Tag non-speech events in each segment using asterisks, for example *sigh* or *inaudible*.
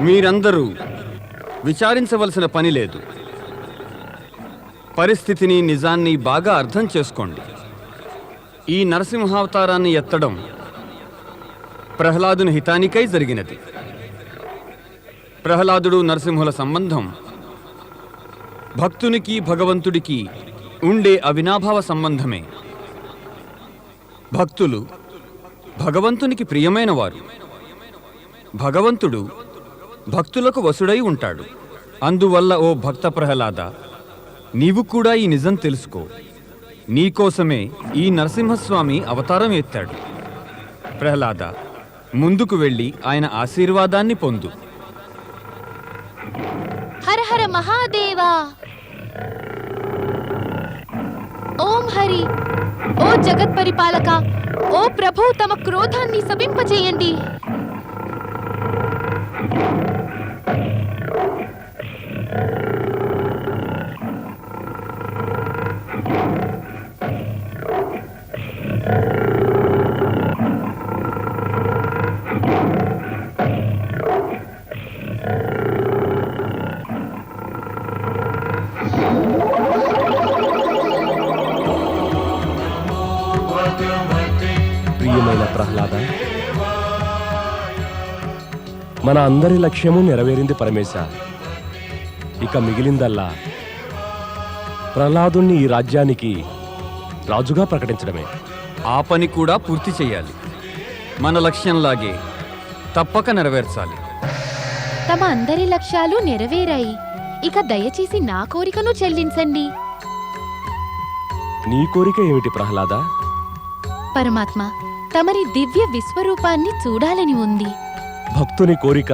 మీరందరూ విచారించవలసిన పని లేదు. పరిస్థితిని నిజాన్ని బాగా అర్థం చేసుకోండి. ఈ నరసింహావతారాన్ని ఎత్తడం ప్రహ్లాదుని హితానికై జరిగినది. ప్రహ్లాదుడు నరసింహుల సంబంధం భక్తునికి భగవంతుడికి ఉండే అవినాభావ సంబంధమే. భక్తులు భగవంతునికి ప్రియమైన వారు. భగవంతుడు భక్తులకు వసుడై ఉంటాడు. అందువల్ల ఓ భక్త ప్రహ్లాద నీవు కూడా ఈ నిజం తెలుసుకో. నీకోసమే ఈ నరసింహస్వామి అవతారం ఎత్తాడు. ప్రహ్లాద ముందుకు వెళ్ళి ఆయన ఆశీర్వాదాన్ని పొందు. హర హర మహాదేవా! ఓం హరి! ఓ జగత్ పరిపాలక ఓ ప్రభు తమ క్రోధాన్ని శపింపచేయండి మన అందరి లక్ష్యము నెరవేరింది పరమేశ ఇక మిగిలిందల్లా ప్రహ్లాదుణ్ణి ఈ రాజ్యానికి రాజుగా ప్రకటించడమే. ఆ పని కూడా పూర్తి చేయాలి. మన లక్ష్యంలాగే తప్పక నెరవేర్చాలి. తమ అందరి లక్ష్యాలు నెరవేరాయి. ఇక దయచేసి నా కోరికను చెల్లించండి. నీ కోరిక ఏమిటి ప్రహ్లాద? పరమాత్మ తమరి దివ్య విశ్వరూపాన్ని చూడాలని ఉంది. భక్తుని కోరిక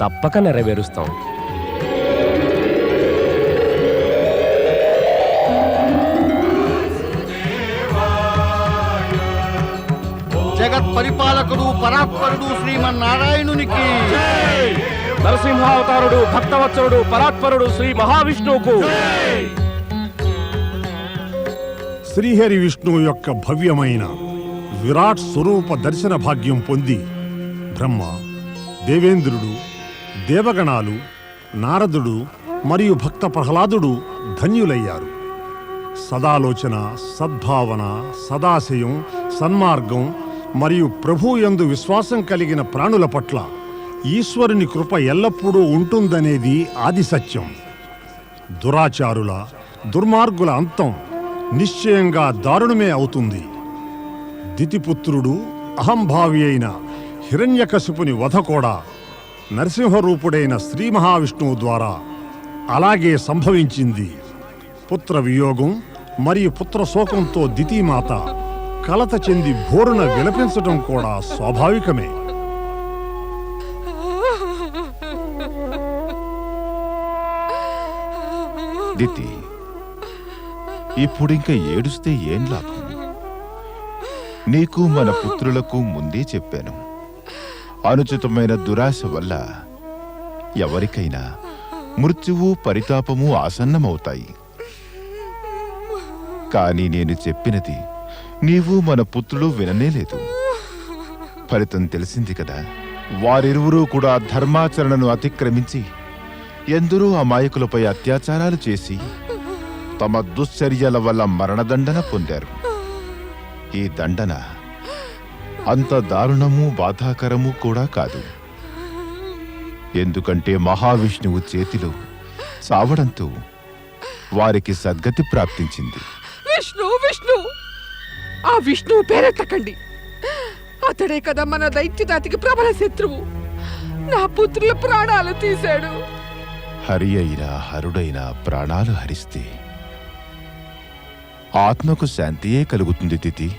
తప్పక నెరవేరుస్తాం. జగత్ పరిపాలకుడు పరాత్పరుడు శ్రీమన్నారాయణునికి. నరసింహావతారుడు భక్తవత్సరుడు పరాత్పరుడు శ్రీ మహావిష్ణువుకు. శ్రీహరి విష్ణువు యొక్క భవ్యమైన విరాట్ స్వరూప దర్శన భాగ్యం పొంది బ్రహ్మ దేవేంద్రుడు దేవగణాలు నారదుడు మరియు భక్త ప్రహ్లాదుడు ధన్యులయ్యారు. సదాలోచన సద్భావన సదాశయం సన్మార్గం మరియు ప్రభు యందు విశ్వాసం కలిగిన ప్రాణుల పట్ల ఈశ్వరుని కృప ఎల్లప్పుడూ ఉంటుందనేది ఆది సత్యం దురాచారుల దుర్మార్గుల అంతం నిశ్చయంగా దారుణమే అవుతుంది. దితిపుత్రుడు అహంభావి అయిన హిరణ్యకశిపుని వధ కూడా నరసింహరూపుడైన శ్రీ మహావిష్ణువు ద్వారా అలాగే సంభవించింది. పుత్ర వియోగం మరియు పుత్ర శోకంతో దితిమాత కలత చెంది భోరున విలపించటం కూడా స్వాభావికమే. దితి ఇప్పుడింక ఏడుస్తే ఏం లాభం? నీకు మన పుత్రులకు ముందే చెప్పాను. అనుచితమైన దురాశ వల్ల ఎవరికైనా మృత్యువు పరితాపము ఆసన్నమవుతాయి. కానీ నేను చెప్పినది నీవు మన పుత్రులు విననేలేదు ఫలితం తెలిసింది కదా. వారిరువురూ కూడా ధర్మాచరణను అతిక్రమించి ఎందరో అమాయకులపై అత్యాచారాలు చేసి తమ దుశ్చర్యల వల్ల మరణదండన పొందారు. ఈ దండన అంత దారుణము బాధాకరము కూడా కాదు. ఎందుకంటే మహావిష్ణువు చేతిలో చావడంతో వారికి సద్గతి ప్రాప్తించింది. విష్ణు విష్ణు! ఆ విష్ణువు పేరెత్తకండి అతడే కదా మన దైత్యదాతికి ప్రబల శత్రువు. నా పుత్రుల ప్రాణాలు తీశాడు. హరి అయినా హరుడైనా ప్రాణాలు హరిస్తే ఆత్మకు శాంతియే కలుగుతుంది తిథి.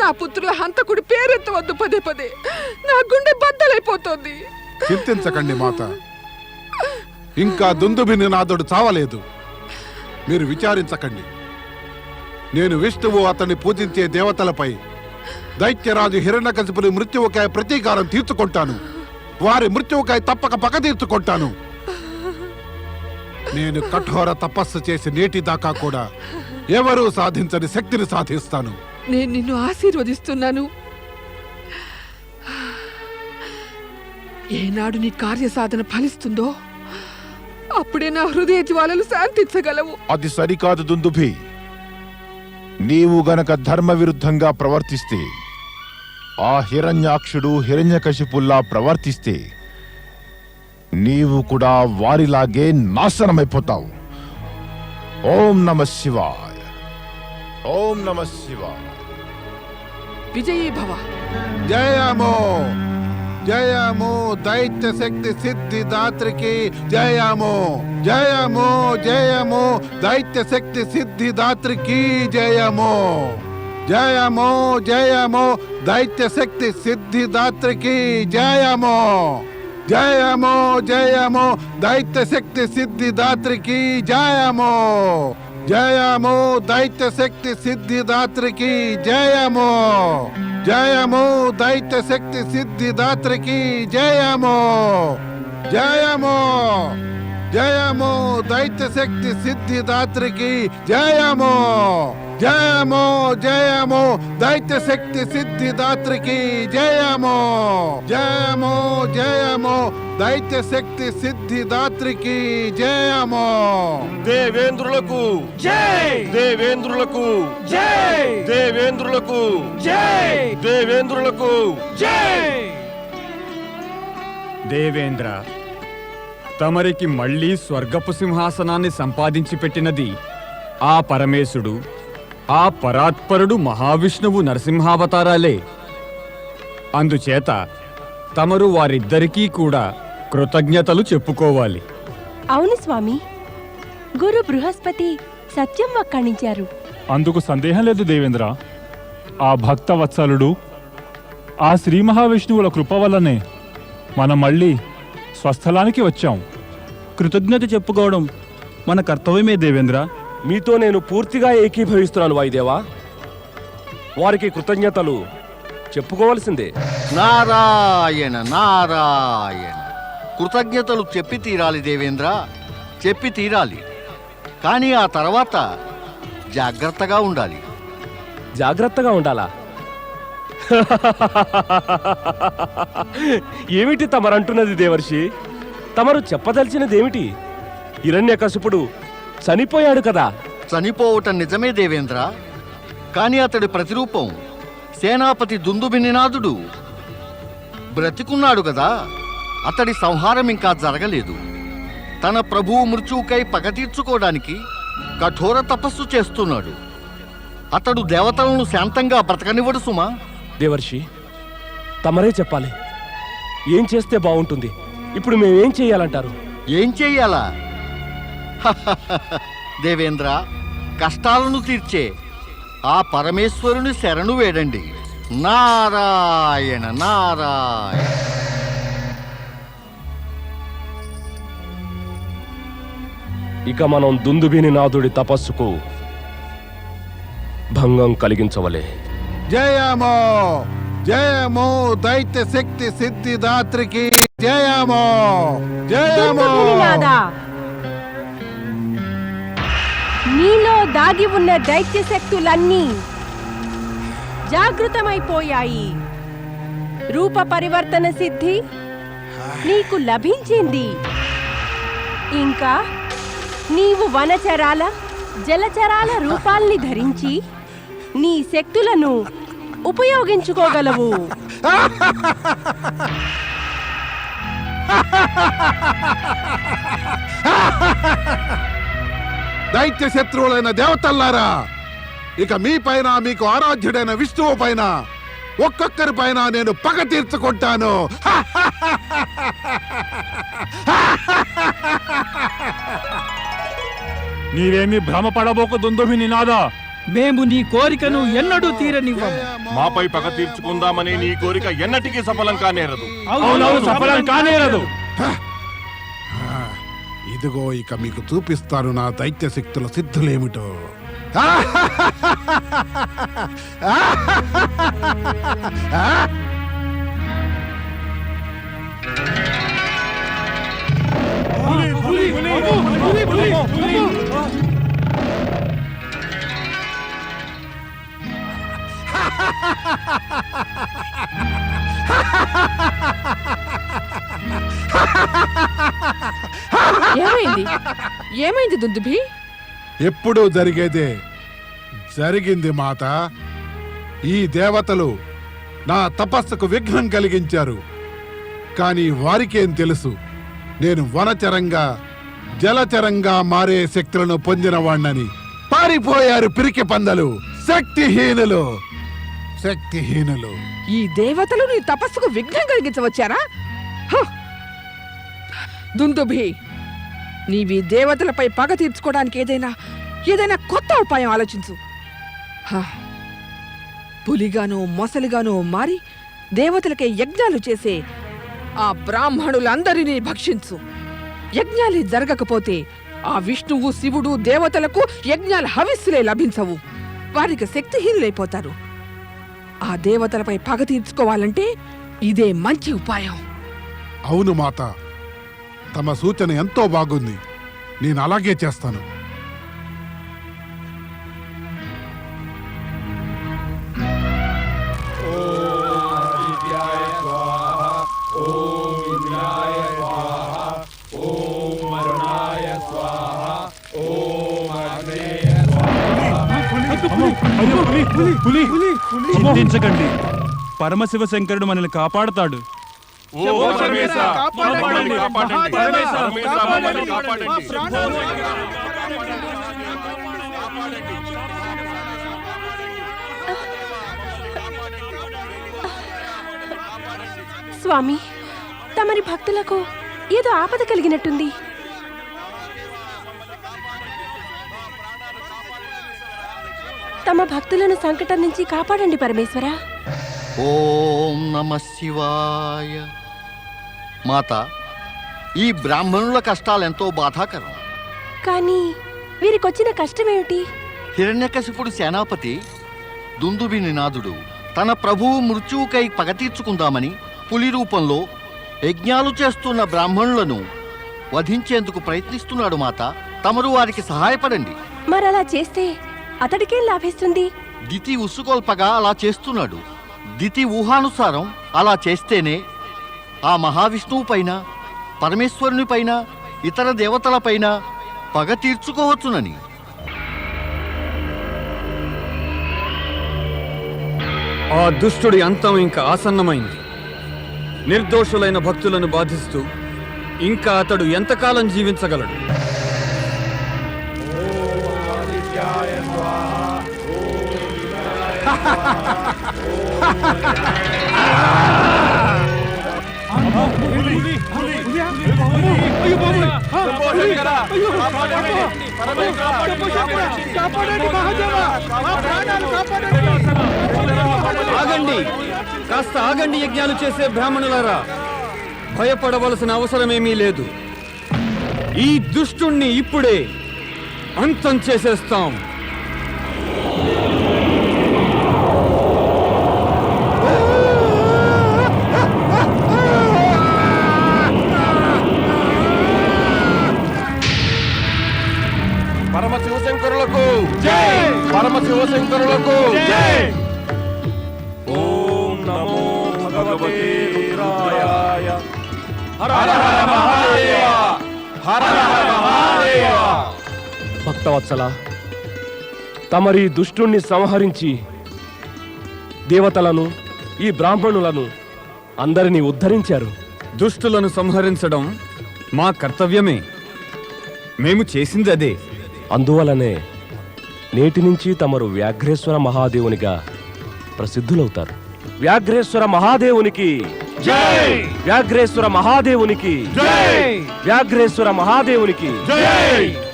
నా పుత్రుల హంతకుడి పేరెత్తవద్దు పదే పదే. నా గుండె బద్దలైపోతోంది. చింతించకండి మాత. ఇంకా దుందుబిని నాదుడు చావలేదు. మీరు విచారించకండి. నేను విష్ణువు అతన్ని పూజించే దేవతలపై దైత్యరాజు హిరణ్యకశిపుని మృత్యువుకాయ ప్రతీకారం తీర్చుకుంటాను. వారి మృత్యువుకాయ తప్పక పగ తీర్చుకుంటాను. నేను కఠోర తపస్సు చేసి నేటి దాకా కూడా ఎవరూ సాధించని శక్తిని సాధిస్తాను. నేను నిన్ను ఆశీర్వదిస్తున్నాను. ఏనాడు నీ కార్యసాధన ఫలిస్తుందో అప్పుడే నా హృదయ జ్వాలలు శాంతించగలవు. అది సరికాదు దుందుభి. నీవు గనక ధర్మ విరుద్ధంగా ప్రవర్తిస్తే ఆ హిరణ్యాక్షుడు హిరణ్యకశిపుల్లా ప్రవర్తిస్తే నీవు కూడా వారిలాగే నాశనమైపోతావు. ఓం నమ శివాయ. ఓం నమ శివాయ. విజయీ భవ జయము జయము దైత్య శక్తి సిద్ధి దాత్రికి జయము జయము జయము దైత్య శక్తి సిద్ధి దాత్రికి జయము జయము జయము దైత్య శక్తి సిద్ధి దాత్రికి జయము జయము జయము దైత్య శక్తి సిద్ధి దాత్రికి జయము జయము దైత్య శక్తి సిద్ధి దాత్రికి జయము జయము దైత్య శక్తి సిద్ధి దాత్రికి జయము జయము జయము దైత్య శక్తి సిద్ధి దాత్రికి జయము జయము జయము దైత్య శక్తి సిద్ధి దాత్రికి జయము జయము జయము దైత్య శక్తి సిద్ధి దాత్రికి జయము. దేవేంద్రులకు జై! దేవేంద్రులకు జై! దేవేంద్రులకు జై! దేవేంద్రులకు జై! దేవేంద్ర తమరికి మళ్ళీ స్వర్గపు సింహాసనాన్ని సంపాదించి పెట్టినది ఆ పరమేశుడు ఆ పరాత్పరుడు మహావిష్ణువు నరసింహావతారాలే. అందుచేత తమరు వారిద్దరికీ కూడా కృతజ్ఞతలు చెప్పుకోవాలి. అవును స్వామి. గురు బృహస్పతి సత్యం వక్కాణించారు. అందుకు సందేహం లేదు దేవేంద్ర. ఆ భక్త వత్సలుడు ఆ శ్రీ మహావిష్ణువుల కృప వల్లనే మనం మళ్ళీ స్వస్థలానికి వచ్చాం. కృతజ్ఞత చెప్పుకోవడం మన కర్తవ్యమే దేవేంద్ర. మీతో నేను పూర్తిగా ఏకీభవిస్తున్నాను వాయుదేవా. వారికి కృతజ్ఞతలు చెప్పుకోవలసిందే. నారాయణ నారాయణ. కృతజ్ఞతలు చెప్పి తీరాలి దేవేంద్ర చెప్పి తీరాలి. కానీ ఆ తర్వాత జాగ్రత్తగా ఉండాలి. జాగ్రత్తగా ఉండాలా? ఏమిటి తమరంటున్నది దేవర్షి? తమరు చెప్పదలిచినదేమిటి? హిరణ్యకశిపుడు చనిపోయాడు కదా. చనిపోవటం నిజమే దేవేంద్ర కానీ అతడి ప్రతిరూపం సేనాపతి దుందుభినినాథుడు బ్రతికున్నాడు కదా. అతడి సంహారం ఇంకా జరగలేదు. తన ప్రభువు మృత్యువుకై పగ తీర్చుకోవడానికి కఠోర తపస్సు చేస్తున్నాడు. అతడు దేవతలను శాంతంగా బ్రతకనివ్వడు సుమా. దేవర్షి తమరే చెప్పాలి. ఏం చేస్తే బాగుంటుంది? ఇప్పుడు మేమేం చేయాలంటారు? ఏం చెయ్యాలా దేవేంద్ర కష్టాలను తీర్చే ఆ పరమేశ్వరుని శరణు వేడండి. నారాయణ నారాయణ. ఇక మనం దుందుబిని నాథుడి తపస్సుకు భంగం కలిగించవలే. జయము! జయము! దైత్య శక్తి సిద్ధి దాత్రికి జయము! జయము! నీలో దాగి ఉన్న దైత్య శక్తులన్నీ జాగృతమైపోయాయి. రూప పరివర్తన సిద్ధి నీకు లభించింది. ఇంకా నీవు వనచరాల జలచరాల రూపాల్ని ధరించి నీ శక్తులను ఉపయోగించుకోగలవు. దైత్య శత్రువులైన దేవతల్లారా ఇక మీ పైన మీకు ఆరాధ్యుడైన విష్ణువు పైన ఒక్కొక్కరి పైన నేను పగ తీర్చుకుంటాను. *laughs* నీవేమి భ్రమపడబోక దుందుభి నినాద. మేము నీ కోరికను ఎన్నడూ తీరనివ్వం మాపై పగ తీర్చుకుందామని నీ కోరిక ఎన్నటికీ సఫలం కానేరదు. సఫలం కానేరదు. ఇదిగో ఇక మీకు చూపిస్తాను నా దైత్య శక్తుల సిద్ధులేమిటో ఆ ఏమైంది? ఏమైంది దుందుభి? జరిగేదే జరిగింది మాత. ఈ దేవతలు నా తపస్సుకు విఘ్నం కలిగించారు. కానీ వారికేం తెలుసు? నేను వనచరంగా జలచరంగా మారే శక్తులను పొందినవాణ్ణని పారిపోయారు పిరికి పందలు శక్తిహీనులు. శక్తిహీనులు. ఈ దేవతలు నీ తపస్సుకు విఘ్నం కలిగించవచ్చారా? హ! దుందుభి నీవి దేవతలపై పగ తీర్చుకోవడానికి ఏదైనా ఏదైనా కొత్త ఉపాయం ఆలోచించు. హ! పులిగాను మొసలిగాను మారి దేవతలకే యజ్ఞాలు చేసే ఆ బ్రాహ్మణులందరినీ భక్షించు. యజ్ఞాలు జరగకపోతే ఆ విష్ణువు శివుడు దేవతలకు యజ్ఞాల హవిస్సులే లభించవు. వారికి శక్తిహీనులైపోతారు. ఆ దేవతలపై పగ తీర్చుకోవాలంటే ఇదే మంచి ఉపాయం. అవును మాత. తమ సూచన ఎంతో బాగుంది. నేను అలాగే చేస్తాను. చింతించకండి. పరమశివ శంకరుడు మనల్ని కాపాడుతాడు. స్వామి తమరి భక్తులకు ఏదో ఆపద కలిగినట్టుంది. తమ భక్తులను సంకటం నుంచి కాపాడండి పరమేశ్వర. ఓం నమ శివాయ. మాత ఈ బ్రాహ్మణుల కష్టాలెంతో బాధాకరం. కానీ వీరికొచ్చిన కష్టమేమిటి? హిరణ్యకశిపుడు సేనాపతి దుందుబిని నాథుడు తన ప్రభువు మృత్యువుకై పగ తీర్చుకుందామని పులి రూపంలో యజ్ఞాలు చేస్తున్న బ్రాహ్మణులను వధించేందుకు ప్రయత్నిస్తున్నాడు మాత. తమరు వారికి సహాయపడండి. మరలా చేస్తే అతడికేం లాభిస్తుంది? దితి ఉసుకొల్పగా అలా చేస్తున్నాడు. దితి ఊహానుసారం అలా చేస్తేనే ఆ మహావిష్ణువు పైన పరమేశ్వరుని పైన ఇతర దేవతలపైన పగ తీర్చుకోవచ్చునని. ఆ దుష్టుడి అంతం ఇంకా ఆసన్నమైంది. నిర్దోషులైన భక్తులను బాధిస్తూ ఇంకా అతడు ఎంతకాలం జీవించగలడు? ఆగండి. కాస్త ఆగండి యజ్ఞాలు చేసే బ్రాహ్మణులారా. భయపడవలసిన అవసరమేమీ లేదు. ఈ దుష్టుణ్ణి ఇప్పుడే అంతం చేసేస్తాం. భక్తవత్సల తమరి దుష్టుణ్ణి సంహరించి దేవతలను ఈ బ్రాహ్మణులను అందరినీ ఉద్ధరించారు. దుష్టులను సంహరించడం మా కర్తవ్యమే. మేము చేసింది అదే. అందువలనే నేటి నుంచి తమరు వ్యాఘ్రేశ్వర మహాదేవునిగా ప్రసిద్ధులవుతారు. వ్యాఘ్రేశ్వర మహాదేవునికి జై! వ్యాఘ్రేశ్వర మహాదేవునికి జై! వ్యాఘ్రేశ్వర మహాదేవునికి జై!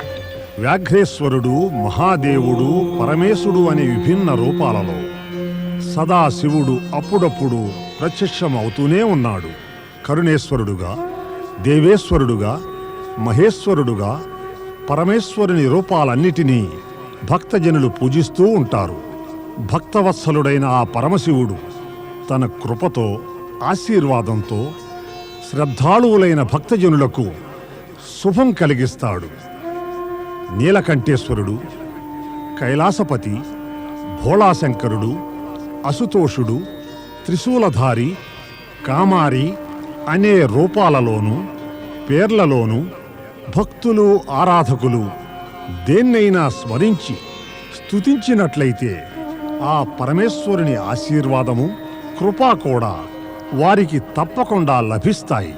వ్యాఘ్రేశ్వరుడు మహాదేవుడు పరమేశుడు అనే విభిన్న రూపాలలో సదాశివుడు అప్పుడప్పుడు ప్రత్యక్షమవుతూనే ఉన్నాడు. కరుణేశ్వరుడుగా దేవేశ్వరుడుగా మహేశ్వరుడుగా పరమేశ్వరుని రూపాలన్నిటినీ భక్తజనులు పూజిస్తూ ఉంటారు. భక్తవత్సలుడైన ఆ పరమశివుడు తన కృపతో ఆశీర్వాదంతో శ్రద్ధాళువులైన భక్తజనులకు శుభం కలిగిస్తాడు. నీలకంఠేశ్వరుడు కైలాసపతి భోళాశంకరుడు అసుతోషుడు త్రిశూలధారి కామారి అనే రూపాలలోనూ పేర్లలోనూ భక్తులు ఆరాధకులు దేన్నైనా స్మరించి స్తుతించినట్లయితే ఆ పరమేశ్వరుని ఆశీర్వాదము కృప కూడా వారికి తప్పకుండా లభిస్తాయి.